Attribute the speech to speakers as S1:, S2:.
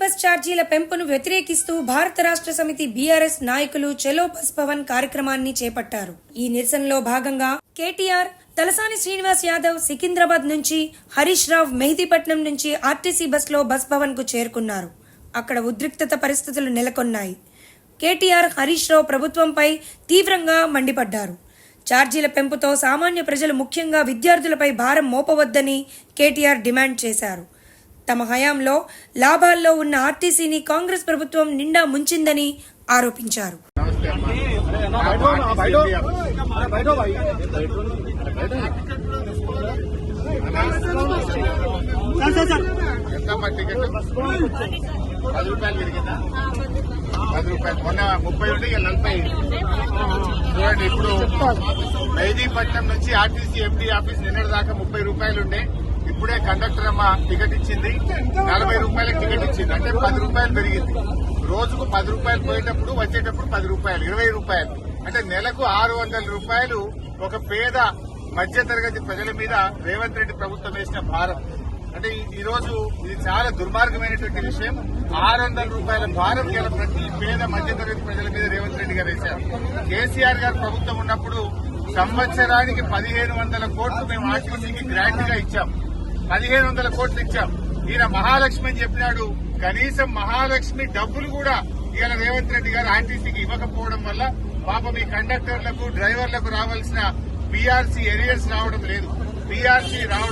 S1: Bus ఛార్జీల పెంపును వ్యతిరేకిస్తూ భారత రాష్ట్ర సమితి బీఆర్ఎస్ నాయకులు చెలో బస్ భవన్ కార్యక్రమాన్ని చేపట్టారు. ఈ నిరసనలో భాగంగా కేటీఆర్ తలసాని శ్రీనివాస్ యాదవ్ సికింద్రాబాద్ నుంచి హరీష్ రావు మెహదీపట్నం నుంచి ఆర్టీసీ బస్లో బస్ భవన్కు చేరుకున్నారు. అక్కడ ఉద్రిక్తత పరిస్థితులు నెలకొన్నాయి. కేటీఆర్ హరీష్ రావు ప్రభుత్వంపై తీవ్రంగా మండిపడ్డారు. ఛార్జీల పెంపుతో సామాన్య ప్రజలు ముఖ్యంగా విద్యార్థులపై భారం మోపవద్దని కేటీఆర్ డిమాండ్ చేశారు. తమ హయాంలో లాభాల్లో ఉన్న ఆర్టీసీని కాంగ్రెస్ ప్రభుత్వం నిండా ముంచిందని ఆరోపించారు.
S2: పది రూపాయలు పెరిగిందా పది రూపాయలు మొన్న ముప్పై ఉంటే ఇక నలభై చూడండి ఇప్పుడు మెహదీపట్నం నుంచి ఆర్టీసీ ఎంపీ ఆఫీస్ నిన్నటి దాకా ముప్పై రూపాయలు ఉండే ఇప్పుడే కండక్టర్ అమ్మ టికెట్ ఇచ్చింది. నలభై రూపాయలకు టికెట్ ఇచ్చింది. అంటే పది రూపాయలు పెరిగింది. రోజుకు పది రూపాయలు పోయేటప్పుడు వచ్చేటప్పుడు పది రూపాయలు ఇరవై రూపాయలు. అంటే నెలకు ఆరు వందల రూపాయలు ఒక పేద మధ్యతరగతి ప్రజల మీద రేవంత్ రెడ్డి ప్రభుత్వం వేసిన భారం. అంటే ఈ- రోజు ఇది చాలా దుర్మార్గమైనటువంటి విషయం. ఆరు వందల రూపాయల భారం గల ప్రతి పేద మధ్యతరగతి ప్రజల మీద రేవంత్ రెడ్డి గారు వేశారు. కేసీఆర్ గారు ప్రభుత్వం ఉన్నప్పుడు సంవత్సరానికి పదిహేను వందల కోట్లు మేము ఆర్టీసీకి గ్రాంట్గా ఇచ్చాం. పదిహేను వందల కోట్లు ఇచ్చాం. ఈయన మహాలక్ష్మి అని చెప్పినాడు. కనీసం మహాలక్ష్మి డబ్బులు కూడా ఇవాళ రేవంత్ రెడ్డి గారు ఆర్టీసీకి ఇవ్వకపోవడం వల్ల పాపం ఈ కండక్టర్లకు డ్రైవర్లకు రావాల్సిన పీఆర్సీ ఎరియర్స్ రావడం లేదు. పీఆర్సీ రావడం